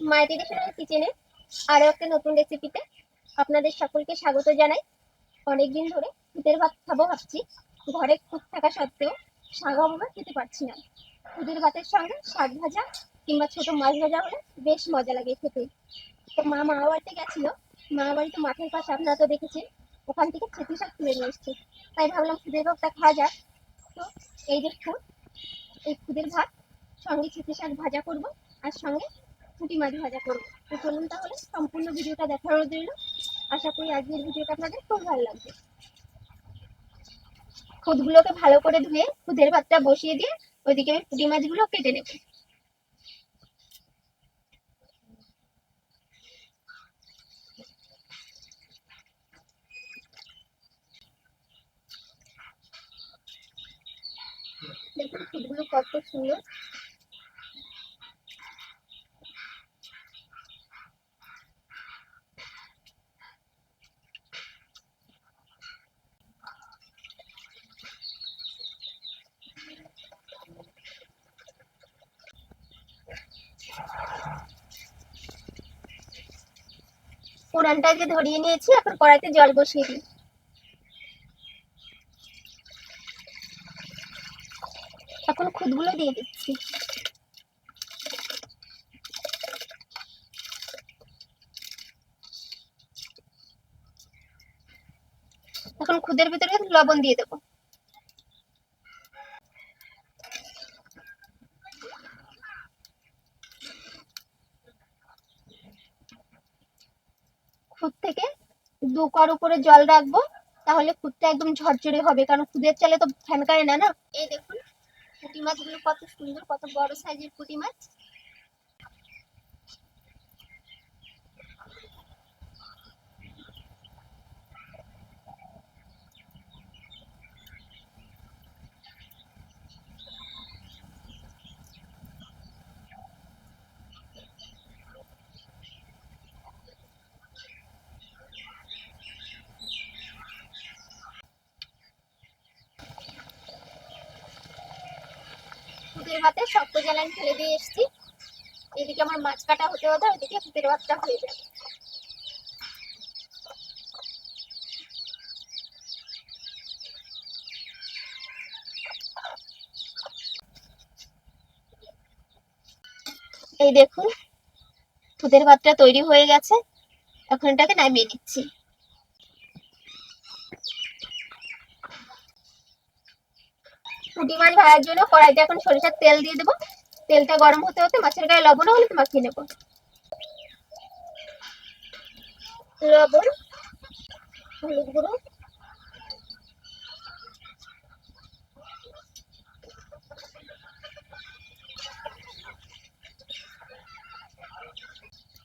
মায়ের ট্রেডিশনাল কিচেনে আরও একটা নতুন রেসিপিতে আপনাদের সকলকে স্বাগত জানাই। অনেকদিন ধরে খুদের ভাত খাব ভাবছি। ঘরে খুদ থাকা সত্ত্বেও শাক অভাবে খেতে পারছি না। খুদের ভাতের সঙ্গে শাক ভাজা কিংবা ছোট মাছ ভাজা হলে বেশ মজা লাগে খেতে। তো মা মামা বাড়িতে গেছিল। মামা বাড়িতে মাঠের পাশে, আপনারা তো দেখেছেন, ওখান থেকে খেতে শাক তুলে নিয়ে এসছে। তাই ভাবলাম খুদের ভাতটা খাওয়া যাক। তো এই যে খুদ এই খুদের ভাত সঙ্গে ছেঁচে শাক ভাজা করব, আর সঙ্গে পুঁটি মাছ ভাজা করব। তো চলুন তাহলে সম্পূর্ণ ভিডিওটা দেখার রইল আশা করি আজকের ভিডিওটা আপনাদের খুব ভালো লাগবে। খুদগুলোকে ভালো করে ধুয়ে খুদের ভাতটা বসিয়ে দিয়ে ওইদিকে আমি পুঁটি মাছগুলো কেটে নেব। দেখুন খুদগুলো কত সুন্দর। ফোড়নটাকে ধরিয়ে নিয়েছি, এখন কড়াইতে জল বসিয়ে দিই। এখন খুদগুলো দিয়ে দিচ্ছি। এখন খুদের ভিতরে লবণ দিয়ে দেবো। খুদ থেকে দু কর উপরে জল রাখব, তাহলে খুদটা একদম ঝরঝরে হবে, কারণ খুদের চালে তো ফ্যান কারে না না? এই দেখুন, পুঁটি মাছগুলো কত সুন্দর, কত বড় সাইজের পুঁটি মাছ। খুদের ভাতে শক্ত জ্বালানি ফেলে দিয়ে এসেছি। এদিকে আমার মাছ কাটা হতে হতে ওইদিকে খুদের ভাতটা হয়ে যাবে। এই দেখুন খুদের ভাতটা তৈরি হয়ে গেছে। এখন এটাকে নামিয়ে নিচ্ছি। মাছ ভাজার জন্য কড়াইতে এখন সরিষার তেল দিয়ে দেবো। তেলটা গরম হতে হতে মাছের গায়ে লবণ হলে হলুদ মাখিয়ে নেব। লবণ, হলুদ গুঁড়ো।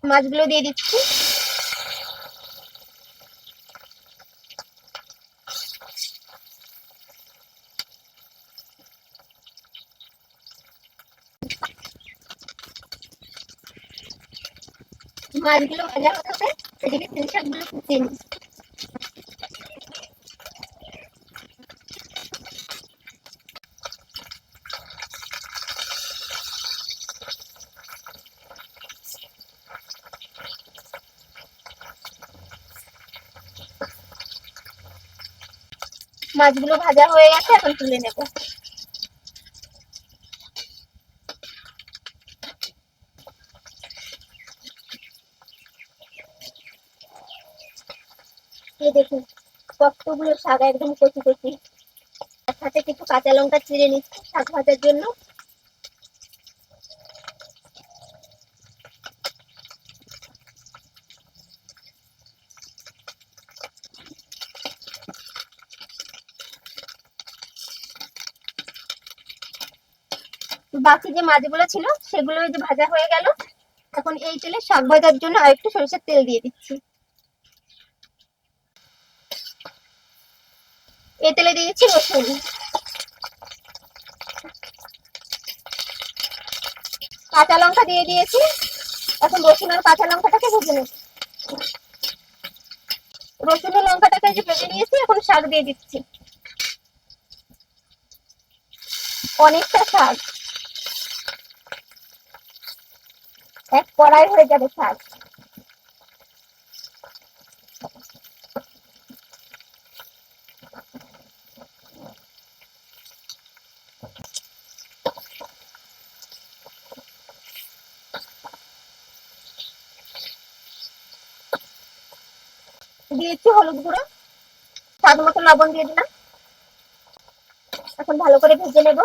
মাছগুলো দিয়ে দিচ্ছি। মাছগুলো ভাজা হতে হবে এদিকে তিন শাকগুলো কুচিয়ে নিই মাছগুলো ভাজা হয়ে গেছে এখন তুলে নেব এই দেখুন, কতগুলো শাক একদম কচি কচি। তার সাথে কিছু কাঁচা লঙ্কা চিড়ে নিচ্ছি, শাক ভাজার জন্য। বাকি যে মাছগুলো ছিল, সেগুলো যে ভাজা হয়ে গেল। এখন এই তেলে শাক ভাজার জন্য আরেকটু সরিষার তেল দিয়ে দিচ্ছি। এই তেলে দিয়েছি রসুন। কাঁচা লঙ্কা দিয়ে দিয়েছি। এখন রসুন আর কাঁচা লঙ্কাটাকে ভেজে নেব। রসুন ও লঙ্কাটাকে যে ভেজে নিয়েছি, এখন শাক দিয়ে দিচ্ছি। অনেকটা শাক। এক কড়াই হয়ে যাবে শাক। দিয়েছি হলুদ গুঁড়ো। স্বাদ মতো লবণ দিয়ে দিলাম। এখন ভালো করে ভেজে নেব।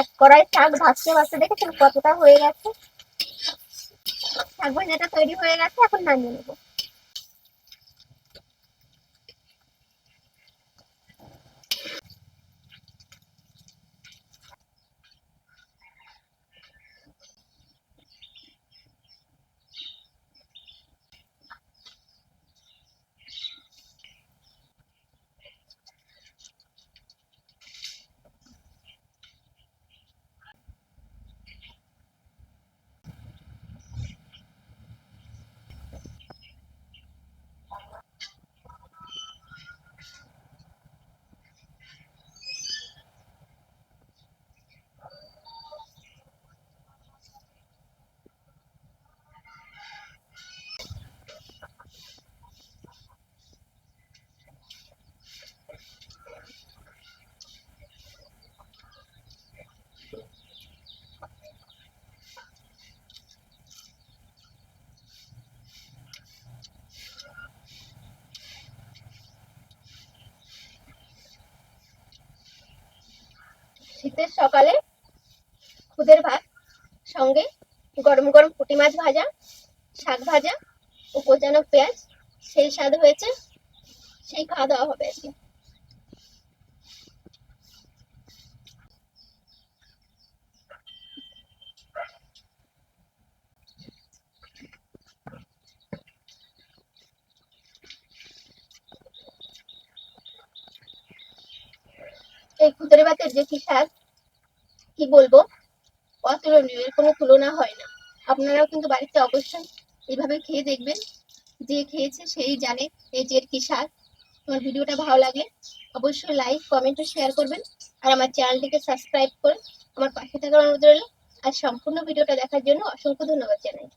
এক কড়াই শাক ভাজতে ভাজতে দেখেছেন কতটা হয়ে গেছে? শাক ভাজাটা তৈরি হয়ে গেছে, এখন নামিয়ে নেব। শীতের সকালে খুদের ভাত সঙ্গে গরম গরম পুঁটি মাছ ভাজা, শাক ভাজা কোচানো পেঁয়াজ, সেই স্বাদ হয়েছে, সেই খাওয়া দাওয়া হবে আজকে। এই খুদের ভাতের যে কি স্বাদ? কি বলব? অতুলনীয়, এর কোনো তুলনা হয় না। আপনারাও কিন্তু বাড়িতে অবশ্যই এইভাবে খেয়ে দেখবেন। যে খেয়েছে সেই জানে এই যে কি স্বাদ। আমার ভিডিওটা ভালো লাগলে অবশ্যই লাইক কমেন্ট ও শেয়ার করবেন। আর আমার চ্যানেলটিকে সাবস্ক্রাইব করে আমার পাশে থাকার অনুরোধ রইল। আর সম্পূর্ণ ভিডিওটা দেখার জন্য অসংখ্য ধন্যবাদ জানাই।